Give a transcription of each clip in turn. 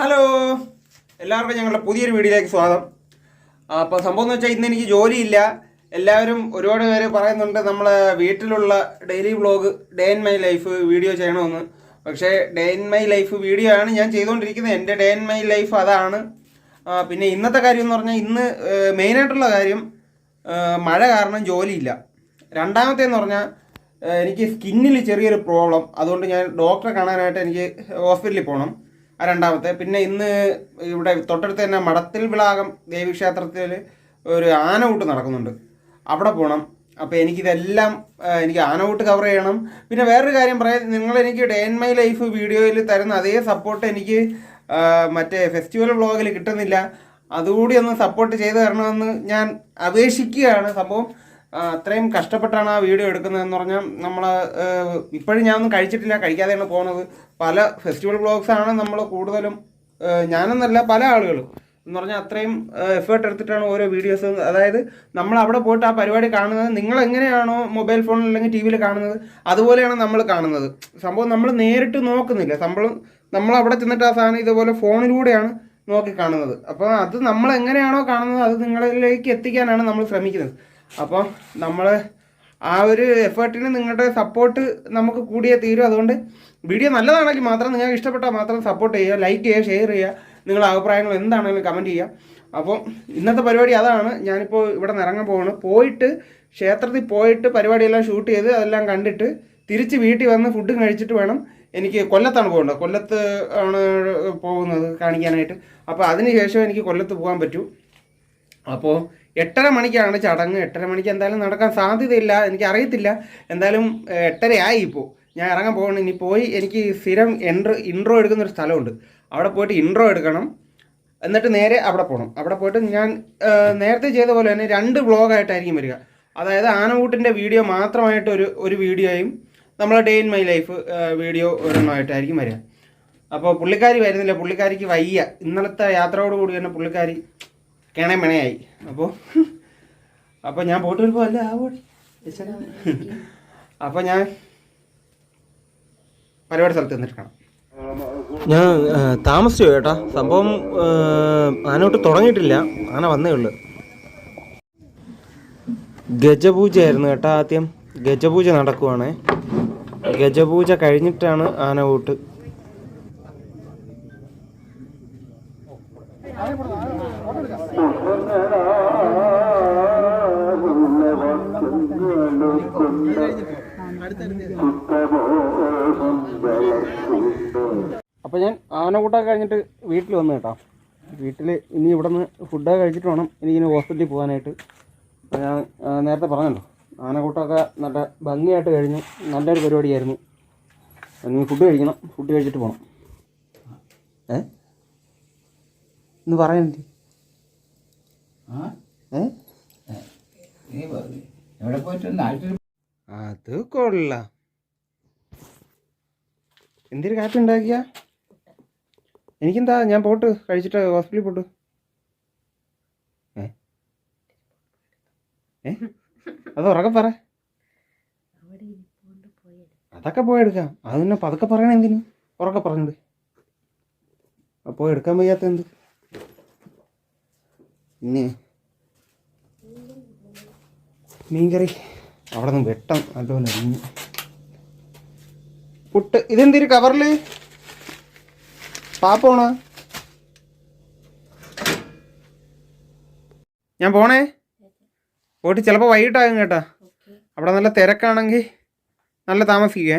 Hello എല്ലാവർക്കും ഞങ്ങളുടെ പുതിയൊരു വീഡിയോയിലേക്ക് സ്വാഗതം. അപ്പോൾ സംഭവം എന്ന് വെച്ചാൽ ഇന്ന് എനിക്ക് ജോലിയില്ല. എല്ലാവരും ഒരുപാട് പേര് പറയുന്നുണ്ട് നമ്മളെ വീട്ടിലുള്ള daily vlog day in my life video ചെയ്യണമെന്ന്. പക്ഷേ day in my life video ആണ് ഞാൻ ചെയ്തുകൊണ്ടിരിക്കുന്നത്. എന്റെ ഡേ ഇൻ മൈ ലൈഫ് അതാണ്. പിന്നെ ഇന്നത്തെ കാര്യം എന്ന് പറഞ്ഞാൽ ഇന്ന് മെയിനായിട്ടുള്ള കാര്യം മഴ കാരണം ജോലിയില്ല. രണ്ടാമത്തേന്ന് പറഞ്ഞാൽ എനിക്ക് സ്കിന്നിൽ ചെറിയൊരു പ്രോബ്ലം അതുകൊണ്ട് ഞാൻ ഡോക്ടറെ കാണാനായിട്ട് എനിക്ക് ഹോസ്പിറ്റലിൽ പോകണം രണ്ടാമത്തെ. പിന്നെ ഇന്ന് ഇവിടെ തൊട്ടടുത്ത് തന്നെ മടത്തിൽ വിളാകം ദേവീക്ഷേത്രത്തിൽ ഒരു ആനകൂട്ട് നടക്കുന്നുണ്ട്. അവിടെ പോകണം അപ്പോൾ എനിക്കിതെല്ലാം എനിക്ക് ആനകൂട്ട് കവർ ചെയ്യണം. പിന്നെ വേറൊരു കാര്യം പറയാം. നിങ്ങൾ എനിക്ക് ഡേ ഇൻ മൈ ലൈഫ് വീഡിയോയിൽ തരുന്ന അതേ സപ്പോർട്ട് എനിക്ക് മറ്റേ ഫെസ്റ്റിവൽ വ്ളോഗിൽ കിട്ടുന്നില്ല. അതുകൂടി ഒന്ന് സപ്പോർട്ട് ചെയ്ത് തരണമെന്ന് ഞാൻ അപേക്ഷിക്കുകയാണ്. സംഭവം അത്രയും കഷ്ടപ്പെട്ടാണ് ആ വീഡിയോ എടുക്കുന്നതെന്ന് പറഞ്ഞാൽ നമ്മൾ ഇപ്പോഴും ഞാനൊന്നും കഴിച്ചിട്ടില്ല കഴിക്കാതെയാണ് പോകുന്നത് പല ഫെസ്റ്റിവൽ ബ്ലോഗ്സാണ് നമ്മൾ കൂടുതലും ഞാനെന്നല്ല പല ആളുകളും. എന്ന് പറഞ്ഞാൽ അത്രയും എഫേർട്ട് എടുത്തിട്ടാണ് ഓരോ വീഡിയോസ് അതായത് നമ്മൾ അവിടെ പോയിട്ട് ആ പരിപാടി കാണുന്നത് നിങ്ങൾ എങ്ങനെയാണോ മൊബൈൽ ഫോണിൽ അല്ലെങ്കിൽ ടി വിയിൽ കാണുന്നത് അതുപോലെയാണ് നമ്മൾ കാണുന്നത്. സംഭവം നമ്മൾ നേരിട്ട് നോക്കുന്നില്ല. സംഭവം നമ്മൾ അവിടെ ചെന്നിട്ട് ആ സാധനം ഇതുപോലെ ഫോണിലൂടെയാണ് നോക്കി കാണുന്നത്. അപ്പോൾ അത് നമ്മൾ എങ്ങനെയാണോ കാണുന്നത് അത് നിങ്ങളിലേക്ക് എത്തിക്കാനാണ് നമ്മൾ ശ്രമിക്കുന്നത്. അപ്പോൾ നമ്മൾ ആ ഒരു എഫേർട്ടിന് നിങ്ങളുടെ സപ്പോർട്ട് നമുക്ക് കൂടിയേ തീരും. അതുകൊണ്ട് വീഡിയോ നല്ലതാണെങ്കിൽ മാത്രം നിങ്ങൾക്ക് ഇഷ്ടപ്പെട്ടാൽ മാത്രം സപ്പോർട്ട് ചെയ്യുക ലൈക്ക് ചെയ്യുക ഷെയർ ചെയ്യുക. നിങ്ങളുടെ അഭിപ്രായങ്ങൾ എന്താണെങ്കിലും കമന്റ് ചെയ്യുക. അപ്പം ഇന്നത്തെ പരിപാടി അതാണ്. ഞാനിപ്പോൾ ഇവിടെ നിന്ന് ഇറങ്ങാൻ പോവാണ്. പോയിട്ട് ക്ഷേത്രത്തിൽ പോയിട്ട് പരിപാടിയെല്ലാം ഷൂട്ട് ചെയ്ത് അതെല്ലാം കണ്ടിട്ട് തിരിച്ച് വീട്ടിൽ വന്ന് ഫുഡ് കഴിച്ചിട്ട് വേണം എനിക്ക് കൊല്ലത്താണ് പോകേണ്ടത്. കൊല്ലത്ത് ആണ് പോകുന്നത് കാണിക്കാനായിട്ട്. അപ്പോൾ അതിന് ശേഷം എനിക്ക് കൊല്ലത്ത് പോകാൻ പറ്റൂ. അപ്പോൾ എട്ടര മണിക്കാണ് ചടങ്ങ്. എട്ടര മണിക്ക് എന്തായാലും നടക്കാൻ സാധ്യതയില്ല. എനിക്ക് അറിയത്തില്ല എന്തായാലും എട്ടര ആയി ഇപ്പോൾ ഞാൻ ഇറങ്ങാൻ പോകണം ഇനി പോയി എനിക്ക് സ്ഥിരം എൻട്രോ ഇൻട്രോ എടുക്കുന്ന ഒരു സ്ഥലമുണ്ട്. അവിടെ പോയിട്ട് ഇൻട്രോ എടുക്കണം. എന്നിട്ട് നേരെ അവിടെ പോകണം അവിടെ പോയിട്ട് ഞാൻ നേരത്തെ ചെയ്ത പോലെ തന്നെ രണ്ട് വ്ളോഗായിട്ടായിരിക്കും വരിക. അതായത് ആനകൂട്ടിന്റെ വീഡിയോ മാത്രമായിട്ട് ഒരു ഒരു വീഡിയോയും നമ്മളെ day in my life video ഒരെണ്ണമായിട്ടായിരിക്കും വരിക. അപ്പോൾ പുള്ളിക്കാരി വരുന്നില്ല. പുള്ളിക്കാരിക്ക് വയ്യ. ഇന്നലത്തെ യാത്രയോടുകൂടി തന്നെ പുള്ളിക്കാരി കിണേ മെണയായി അപ്പോൾ അപ്പോൾ ഞാൻ പോട്ട് വരുമ്പോൾ അല്ല? ആ പോട്ട് അപ്പോൾ ഞാൻ പരിപാടി സ്ഥലത്ത് നിന്നിട്ട് കാണാം ഞാൻ താമസിച്ചു കേട്ടാ സംഭവം ആനോട്ട് തുടങ്ങിയിട്ടില്ല. ആന വന്നേ ഉള്ളു. ഗജപൂജയായിരുന്നു കേട്ടാ ആദ്യം. ഗജപൂജ നടക്കുവാണേ. ഗജപൂജ കഴിഞ്ഞിട്ടാണ് ആന ആനകൂട്ട് അപ്പോൾ ഞാൻ ആനകൂട്ടൊക്കെ കഴിഞ്ഞിട്ട് വീട്ടിൽ വന്നു കേട്ടോ. വീട്ടിൽ ഇനി ഇവിടെ നിന്ന് ഫുഡൊക്കെ കഴിച്ചിട്ട് വേണം. എനിക്കിനി ഹോസ്പിറ്റലിൽ പോകാനായിട്ട്. ഞാൻ നേരത്തെ പറഞ്ഞല്ലോ. ആനക്കൂട്ടമൊക്കെ നല്ല ഭംഗിയായിട്ട് കഴിഞ്ഞു. നല്ലൊരു പരിപാടിയായിരുന്നു. ഇനി ഫുഡ് കഴിക്കണം. ഫുഡ് കഴിച്ചിട്ട് പോകണം ഏ? ഇന്ന് പറയണ്ടേ ഏ? നീ എവിടെ പോയിട്ട് നാട്ടിൽ അത് കൊള്ളാം. എന്തൊരു കാറ്റുണ്ടാക്കിയ എനിക്കെന്താ ഞാൻ പോട്ട് കഴിച്ചിട്ട് ഹോസ്പിറ്റലിൽ പോട്ട്. ഏ? അത് ഉറക്കെ പറ. അതൊക്കെ പോയെടുക്കാം അത് പിന്നെ പതുക്കെ പറയണ എന്തിനു? ഉറക്കെ പറഞ്ഞത് അപ്പോൾ എടുക്കാൻ വയ്യാത്ത എന്ത്? പിന്നെ മീൻകറി. അവിടെ നിന്ന് വെട്ടം നല്ലപോലെ അരിഞ്ഞു പുട്ട് ഇതെന്തൊരു കവറിൽ പാപ്പോണ. ഞാൻ പോണേ? പോയിട്ട് ചിലപ്പോൾ വൈകിട്ടാകും കേട്ടാ. അവിടെ നല്ല തിരക്കാണെങ്കിൽ നല്ല താമസിക്കേ.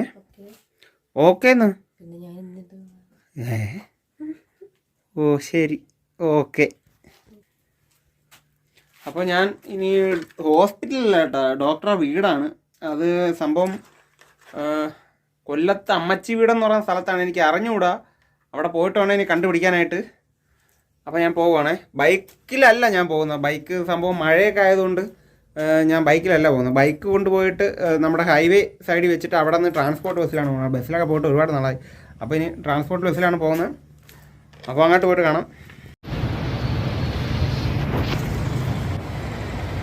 ഓക്കെ. എന്നാ ഏ? ഓ ശരി. ഓക്കെ. അപ്പോൾ ഞാൻ ഇനി ഹോസ്പിറ്റലിലല്ല കേട്ടോ ഡോക്ടറെ വീടാണ്. അത് സംഭവം കൊല്ലത്ത് അമ്മച്ചി വീടെന്ന് പറയുന്ന സ്ഥലത്താണ്. എനിക്ക് അറിഞ്ഞുകൂടാ അവിടെ പോയിട്ട് വേണം ഇനി കണ്ടുപിടിക്കാനായിട്ട്. അപ്പോൾ ഞാൻ പോവുകയാണേ ബൈക്കിലല്ല ഞാൻ പോകുന്നത്. ബൈക്ക് സംഭവം മഴയൊക്കെ ആയതുകൊണ്ട് ഞാൻ ബൈക്കിലല്ല പോകുന്നത്. ബൈക്ക് കൊണ്ടുപോയിട്ട് നമ്മുടെ ഹൈവേ സൈഡിൽ വെച്ചിട്ട് അവിടെ നിന്ന് ട്രാൻസ്പോർട്ട് ബസ്സിലാണ് പോകുന്നത്. ബസ്സിലൊക്കെ പോയിട്ട് ഒരുപാട് നാളായി. അപ്പോൾ ഇനി ട്രാൻസ്പോർട്ട് ബസ്സിലാണ് പോകുന്നത്. അപ്പോൾ അങ്ങോട്ട് പോയിട്ട് കാണാം.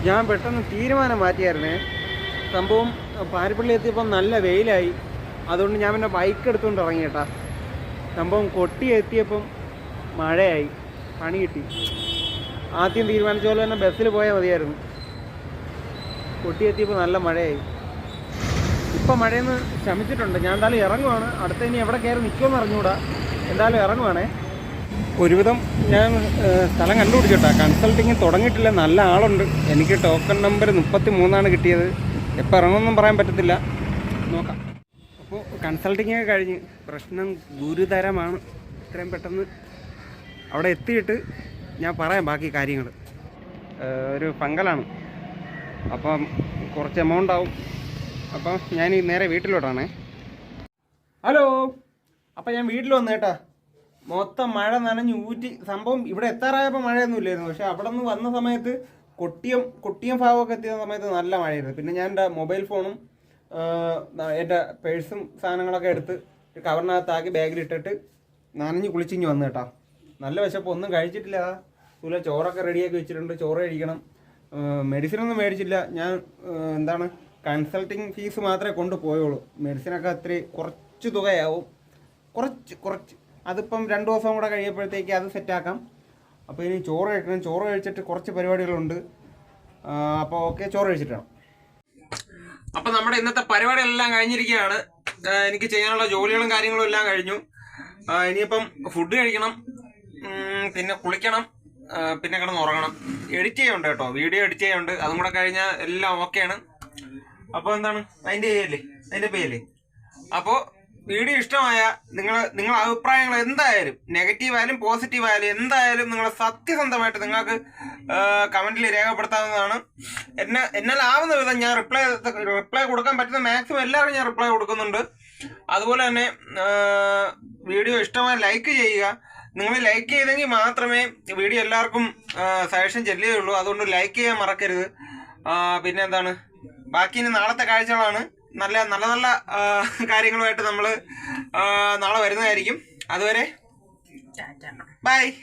ഞാൻ പെട്ടെന്ന് തീരുമാനം മാറ്റിയായിരുന്നേ. സംഭവം പാരിപ്പള്ളി എത്തിയപ്പം നല്ല വെയിലായി. അതുകൊണ്ട് ഞാൻ പിന്നെ ബൈക്ക് എടുത്തുകൊണ്ട് ഇറങ്ങി കേട്ടാ സംഭവം കൊട്ടി എത്തിയപ്പം മഴയായി. പണി കിട്ടി. ആദ്യം തീരുമാനിച്ച പോലെ തന്നെ ബസ്സിൽ പോയാൽ മതിയായിരുന്നു. കൊട്ടിയെത്തിയപ്പോൾ നല്ല മഴയായി. ഇപ്പം മഴയെന്ന് ശമിച്ചിട്ടുണ്ട്. ഞാൻ എന്തായാലും ഇറങ്ങുവാണ്. അടുത്ത ഇനി എവിടെ കയറി നിൽക്കുമെന്ന് അറിഞ്ഞുകൂടാ. എന്തായാലും ഇറങ്ങുവാണേ. ഒരുവിധം ഞാൻ സ്ഥലം കണ്ടുപിടിച്ചോട്ടാ കൺസൾട്ടിങ് തുടങ്ങിയിട്ടില്ല. നല്ല ആളുണ്ട്. എനിക്ക് ടോക്കൺ നമ്പർ മുപ്പത്തി മൂന്നാണ് കിട്ടിയത്. എപ്പോൾ ഇറങ്ങുമെന്നും പറയാൻ പറ്റത്തില്ല. നോക്കാം. അപ്പോൾ കൺസൾട്ടിങ് ഒക്കെ കഴിഞ്ഞ് പ്രശ്നം ഗുരുതരമാണ്. ഇത്രയും പെട്ടെന്ന് അവിടെ എത്തിയിട്ട് ഞാൻ പറയാം ബാക്കി കാര്യങ്ങൾ ഒരു ഫംഗലാണ് അപ്പം കുറച്ച് എമൗണ്ട് ആവും. അപ്പം ഞാൻ നേരെ വീട്ടിലോട്ടാണേ. ഹലോ. അപ്പം ഞാൻ വീട്ടിൽ വന്നു കേട്ടാ മൊത്തം മഴ നനഞ്ഞ് ഊറ്റി. സംഭവം ഇവിടെ എത്താറായപ്പോൾ മഴയൊന്നും ഇല്ലായിരുന്നു പക്ഷെ അവിടെ നിന്ന് വന്ന സമയത്ത് കൊട്ടിയം കൊട്ടിയം ഭാഗമൊക്കെ എത്തിയ സമയത്ത് നല്ല മഴയായിരുന്നു. പിന്നെ ഞാൻ എന്റെ മൊബൈൽ ഫോണും എന്റെ പേഴ്സും സാധനങ്ങളൊക്കെ എടുത്ത് കവറിനകത്താക്കി ബാഗിലിട്ടിട്ട് നനഞ്ഞ് കുളിച്ചിഞ്ഞ് വന്നു കേട്ടോ. നല്ല വിശപ്പ്. ഒന്നും കഴിച്ചിട്ടില്ല. അതുപോലെ ചോറൊക്കെ റെഡിയാക്കി വെച്ചിട്ടുണ്ട്. ചോറ് കഴിക്കണം. മെഡിസിൻ ഒന്നും മേടിച്ചില്ല. ഞാൻ എന്താണ് കൺസൾട്ടിങ് ഫീസ് മാത്രമേ കൊണ്ടുപോയുള്ളൂ. മെഡിസിനൊക്കെ അത്രയും കുറച്ച് തുകയാവും. കുറച്ച് കുറച്ച്. അതിപ്പം രണ്ട് ദിവസം കൂടെ കഴിയുമ്പോഴത്തേക്ക് അത് സെറ്റാക്കാം. അപ്പോൾ ഇനി ചോറ് കഴിക്കണം. ചോറ് കഴിച്ചിട്ട് കുറച്ച് പരിപാടികളുണ്ട്. അപ്പോൾ ഓക്കെ ചോറ് കഴിച്ചിട്ടാണ് അപ്പോൾ അപ്പം നമ്മുടെ ഇന്നത്തെ പരിപാടികളെല്ലാം കഴിഞ്ഞിരിക്കുകയാണ്. എനിക്ക് ചെയ്യാനുള്ള ജോലികളും കാര്യങ്ങളും എല്ലാം കഴിഞ്ഞു. ഇനിയിപ്പം ഫുഡ് കഴിക്കണം. പിന്നെ കുളിക്കണം. പിന്നെ കിടന്ന് ഉറങ്ങണം. എഡിറ്റ് ചെയ്യുന്നുണ്ട് കേട്ടോ. വീഡിയോ എഡിറ്റ് ചെയ്യുന്നുണ്ട്. അതും കൂടെ കഴിഞ്ഞാൽ എല്ലാം ഓക്കെയാണ് അപ്പോൾ എന്താണ്? അതിന്റെ ചെയ്യല്ലേ അതിന്റെ പേയല്ലേ അപ്പോൾ വീഡിയോ ഇഷ്ടമായ നിങ്ങൾ നിങ്ങളുടെ അഭിപ്രായങ്ങൾ എന്തായാലും നെഗറ്റീവ് ആയാലും പോസിറ്റീവ് ആയാലും എന്തായാലും നിങ്ങൾ സത്യസന്ധമായിട്ട് നിങ്ങൾക്ക് കമന്റിൽ രേഖപ്പെടുത്താവുന്നതാണ്. എന്നെ എന്നാൽ ആവുന്ന വിധം ഞാൻ റിപ്ലൈ റിപ്ലൈ കൊടുക്കാൻ പറ്റുന്ന മാക്സിമം എല്ലാവരും ഞാൻ റിപ്ലൈ കൊടുക്കുന്നുണ്ട്. അതുപോലെ തന്നെ വീഡിയോ ഇഷ്ടമായി ലൈക്ക് ചെയ്യുക. നിങ്ങൾ ലൈക്ക് ചെയ്തെങ്കിൽ മാത്രമേ വീഡിയോ എല്ലാവർക്കും സജഷൻ ചെല്ലുകയുള്ളൂ. അതുകൊണ്ട് ലൈക്ക് ചെയ്യാൻ മറക്കരുത്. പിന്നെ എന്താണ് ബാക്കി ഇനി നാളത്തെ കാഴ്ചകളാണ്. നല്ല നല്ല നല്ല കാര്യങ്ങളുമായിട്ട് നമ്മൾ നാളെ വരുന്നതായിരിക്കും. അതുവരെ ബൈ.